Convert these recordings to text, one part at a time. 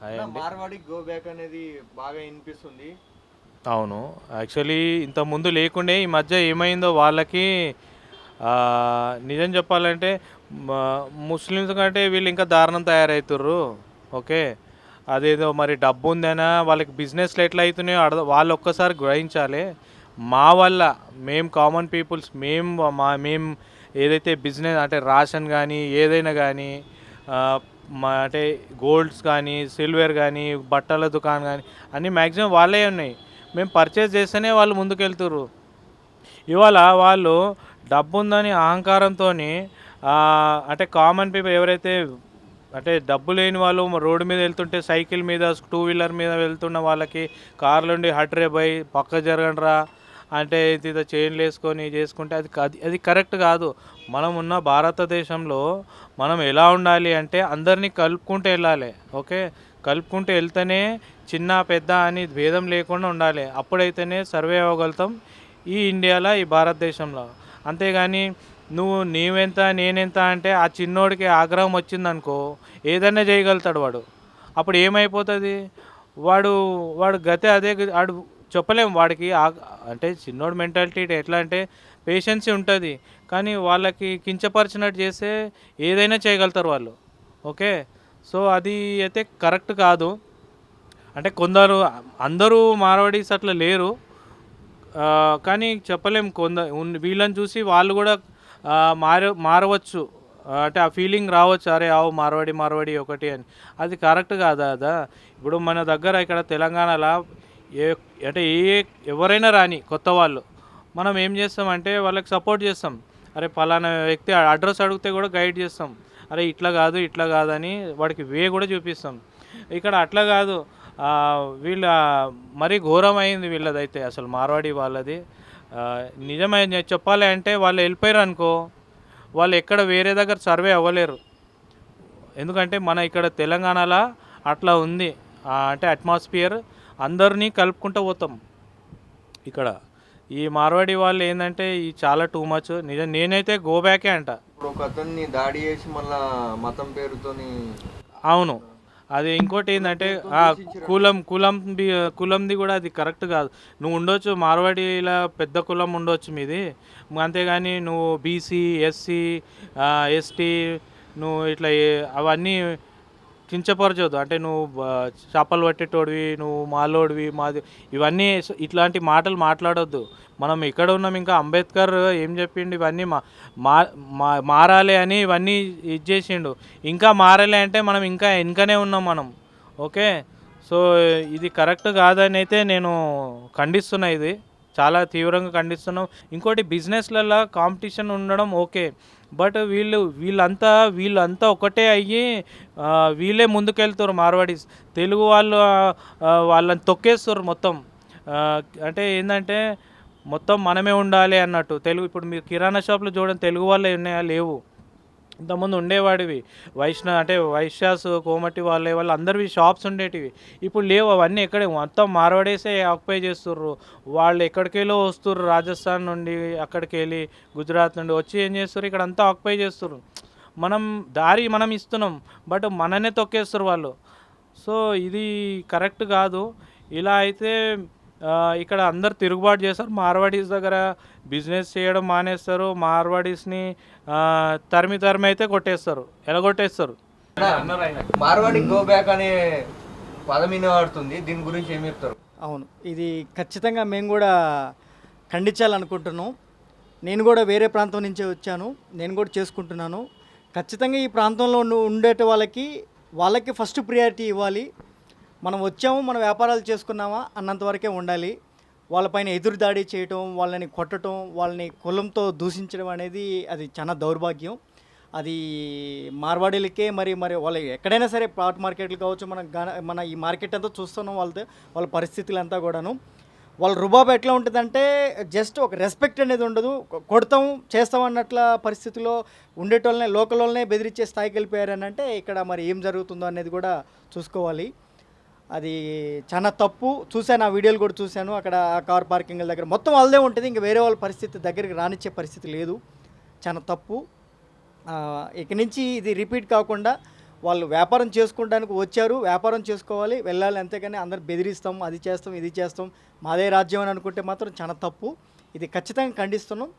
Hi అండి. Marwadi go back అనేది బాగా వినిపిస్తుంది. అవును. యాక్చువల్లీ ఇంత ముందు లేకుండే ఈ మధ్య ఏమైందో వాళ్ళకి నిజం చెప్పాలంటే ముస్లిమ్స్ కంటే వీళ్ళు ఇంకా దారుణం తయారవుతుర్రు ఓకే? అదేదో మరి డబ్బు ఉందనా వాళ్ళకి బిజినెస్లు ఎట్లా అవుతున్నాయో అర్థం వాళ్ళు ఒక్కసారి గ్రహించాలి. మా వల్ల మేము కామన్ పీపుల్స్ మేము మా మేము ఏదైతే బిజినెస్ అంటే రేషన్ కానీ ఏదైనా కానీ అంటే గోల్డ్స్ కానీ సిల్వర్ కానీ బట్టల దుకాణం కానీ అన్నీ మ్యాక్సిమం వాళ్ళే ఉన్నాయి. మేము పర్చేస్ చేస్తేనే వాళ్ళు ముందుకెళ్తుర్రు. ఇవాళ వాళ్ళు డబ్బు ఉందని అహంకారంతో అంటే కామన్ పీపుల్ ఎవరైతే అంటే డబ్బు లేని వాళ్ళు రోడ్డు మీద వెళ్తుంటే సైకిల్ మీద టూ వీలర్ మీద వెళ్తున్న వాళ్ళకి కార్లుండి హట్రే పోయి పక్క జరగండ్రా అంటే ఇది చైన్లు వేసుకొని చేసుకుంటే అది అది కరెక్ట్ కాదు. మనం ఉన్న భారతదేశంలో మనం ఎలా ఉండాలి అంటే అందరినీ కలుపుకుంటూ వెళ్ళాలి. ఓకే? కలుపుకుంటూ వెళ్తేనే చిన్న పెద్ద అని భేదం లేకుండా ఉండాలి. అప్పుడైతేనే సర్వే అవ్వగలుగుతాం ఈ ఇండియాలో ఈ భారతదేశంలో. అంతేగాని నువ్వు నీవెంత నేనెంత అంటే ఆ చిన్నోడికి ఆగ్రహం వచ్చిందనుకో ఏదైనా చేయగలుగుతాడు వాడు. అప్పుడు ఏమైపోతుంది? వాడు వాడు గతే అదే వాడు చెప్పలేం. వాడికి ఆ- అంటే చిన్నోడు మెంటాలిటీ ఎట్లా అంటే పేషెన్సీ ఉంటుంది. కానీ వాళ్ళకి కించపరిచినట్టు చేస్తే ఏదైనా చేయగలుగుతారు వాళ్ళు. ఓకే? సో అది అయితే కరెక్ట్ కాదు. అంటే కొందరు అందరూ మార్వాడీస్ అట్లా లేరు. కానీ చెప్పలేం కొంద వీళ్ళని చూసి వాళ్ళు కూడా మార మారవచ్చు. అంటే ఆ ఫీలింగ్ రావచ్చు. అరే ఆవు మార్వాడి మార్వాడి ఒకటి అని. అది కరెక్ట్ కాదా అదా? ఇప్పుడు మన దగ్గర ఇక్కడ తెలంగాణలో ఏ అంటే ఏ ఎవరైనా రాని కొత్త వాళ్ళు మనం ఏం చేస్తామంటే వాళ్ళకి సపోర్ట్ చేస్తాం. అరే ఫలానా వ్యక్తి అడ్రస్ అడిగితే కూడా గైడ్ చేస్తాం. అరే ఇట్లా కాదు ఇట్లా కాదని వాడికి వే కూడా చూపిస్తాం. ఇక్కడ అట్లా కాదు. వీళ్ళ మరీ ఘోరమైంది వీళ్ళదైతే అసలు మార్వాడి వాళ్ళది. నిజమైన చెప్పాలి అంటే వాళ్ళు వెళ్ళిపోయారు అనుకో వాళ్ళు ఎక్కడ వేరే దగ్గర సర్వే అవ్వలేరు. ఎందుకంటే మన ఇక్కడ తెలంగాణలో అట్లా ఉంది. అంటే అట్మాస్ఫియర్. అందరినీ కలుపుకుంటూ పోతాం. ఇక్కడ ఈ మార్వాడి వాళ్ళు ఏంటంటే ఈ చాలా టూ మచ్ నిజం నేనైతే గో బ్యాకే అంట. ఇప్పుడు ఒక అతన్ని దాడి చేసి మళ్ళా మతం పేరుతోని అవును. అది ఇంకోటి ఏంటంటే కులం కులం కులంది కూడా అది కరెక్ట్ కాదు. నువ్వు ఉండొచ్చు మార్వాడిలా పెద్ద కులం ఉండొచ్చు మీది. అంతేగాని నువ్వు బీసీ ఎస్సీ ఎస్టీ నువ్వు ఇట్లా అవన్నీ కించపరచొద్దు. అంటే నువ్వు చేపలు పట్టేటోడివి నువ్వు మాలోడివి మాది ఇవన్నీ ఇట్లాంటి మాటలు మాట్లాడొద్దు. మనం ఇక్కడ ఉన్నాం ఇంకా అంబేద్కర్ ఏం చెప్పిండు ఇవన్నీ మా మా- మా- మారాలి అని ఇవన్నీ ఇది చేసిండు. ఇంకా మారాలి అంటే మనం ఇంకా వెనుకనే ఉన్నాం మనం. ఓకే? సో ఇది కరెక్ట్ కాదని అయితే నేను ఖండిస్తున్నా ఇది. చాలా తీవ్రంగా ఖండిస్తున్నాం. ఇంకోటి బిజినెస్లలో కాంపిటీషన్ ఉండడం ఓకే. బట్ వీళ్ళు వీళ్ళంతా వీళ్ళంతా ఒకటే అయ్యి వీళ్ళే ముందుకెళ్తారు మార్వాడీస్ తెలుగు వాళ్ళు వాళ్ళని తొక్కేస్తారు మొత్తం. అంటే ఏంటంటే మొత్తం మనమే ఉండాలి అన్నట్టు. తెలుగు ఇప్పుడు మీరు కిరాణా షాప్లో చూడండి తెలుగు వాళ్ళే ఉన్నాయా? లేవు. ఇంతకుముందు ఉండేవాడివి. వైష్ణ అంటే వైశ్యాస్ కోమటి వాళ్ళే వాళ్ళు అందరివి షాప్స్ ఉండేటివి. ఇప్పుడు లేవు అవన్నీ ఎక్కడే మొత్తం మార్వాడేసే ఆక్యుపై చేస్తుర్రు. వాళ్ళు ఎక్కడికెళ్ళో వస్తుర్రు రాజస్థాన్ నుండి అక్కడికి వెళ్ళి గుజరాత్ నుండి వచ్చి ఏం చేస్తారు ఇక్కడ అంతా ఆక్యుపై చేస్తుర్రు. మనం దారి మనం ఇస్తున్నాం బట్ మననే తొక్కేస్తారు వాళ్ళు. సో ఇది కరెక్ట్ కాదు. ఇలా అయితే ఇక్కడ అందరు తిరుగుబాటు చేస్తారు. మార్వాడీస్ దగ్గర బిజినెస్ చేయడం మానేస్తారు. మార్వాడీస్ని తరిమి తరిమి అయితే కొట్టేస్తారు. ఎలా కొట్టేస్తారు మార్వాడి గో బ్యాక్ అనే పదం వినబడుతుంది. దీని గురించి ఏం చెప్తారు? అవును. ఇది ఖచ్చితంగా మేము కూడా ఖండించాలనుకుంటున్నాం. నేను కూడా వేరే ప్రాంతం నుంచే వచ్చాను. నేను కూడా చేసుకుంటున్నాను. ఖచ్చితంగా ఈ ప్రాంతంలో ఉండు- ఉండేటి వాళ్ళకి వాళ్ళకి ఫస్ట్ ప్రియారిటీ ఇవ్వాలి. మనం వచ్చాము మన వ్యాపారాలు చేసుకున్నామా అన్నంత వరకే ఉండాలి. వాళ్ళపైన ఎదురు దాడి చేయటం వాళ్ళని కొట్టడం వాళ్ళని కులంతో దూషించడం అనేది అది చాలా దౌర్భాగ్యం. అది మార్వాడీలకే మరి మరి వాళ్ళు ఎక్కడైనా సరే ప్లాట్ మార్కెట్లు కావచ్చు మన మన ఈ మార్కెట్ అంతా చూస్తున్నాం వాళ్ళతో వాళ్ళ పరిస్థితులు అంతా కూడాను. వాళ్ళ రుబాబు ఎట్లా ఉంటుందంటే జస్ట్ ఒక రెస్పెక్ట్ అనేది ఉండదు. కొడతాం చేస్తాం అన్నట్ల పరిస్థితిలో ఉండేటోళ్ళనే లోకల్ వాళ్ళనే బెదిరించే స్థాయికి వెళ్ళిపోయారని అంటే ఇక్కడ మరి ఏం జరుగుతుందో అనేది కూడా చూసుకోవాలి. అది చాలా తప్పు. చూశాను ఆ వీడియోలు కూడా చూశాను. అక్కడ ఆ కార్ పార్కింగ్ దగ్గర మొత్తం వాళ్ళదే ఉంటుంది. ఇంకా వేరే వాళ్ళ పరిస్థితి దగ్గరికి రానిచ్చే పరిస్థితి లేదు. చాలా తప్పు. ఇక నుంచి ఇది రిపీట్ కాకుండా వాళ్ళు వ్యాపారం చేసుకోవడానికి వచ్చారు. వ్యాపారం చేసుకోవాలి వెళ్ళాలి. అంతేగాని అందరు బెదిరిస్తాం అది చేస్తాం ఇది చేస్తాం. మాదే రాజ్యం అని అనుకుంటే మాత్రం చాలా తప్పు. ఇది ఖచ్చితంగా ఖండిస్తున్నాం.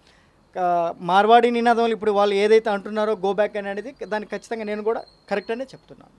మార్వాడి నినాదంలో ఇప్పుడు వాళ్ళు ఏదైతే అంటున్నారో గో బ్యాక్ అనేది దాన్ని ఖచ్చితంగా నేను కూడా కరెక్ట్ అనే చెప్తున్నాను.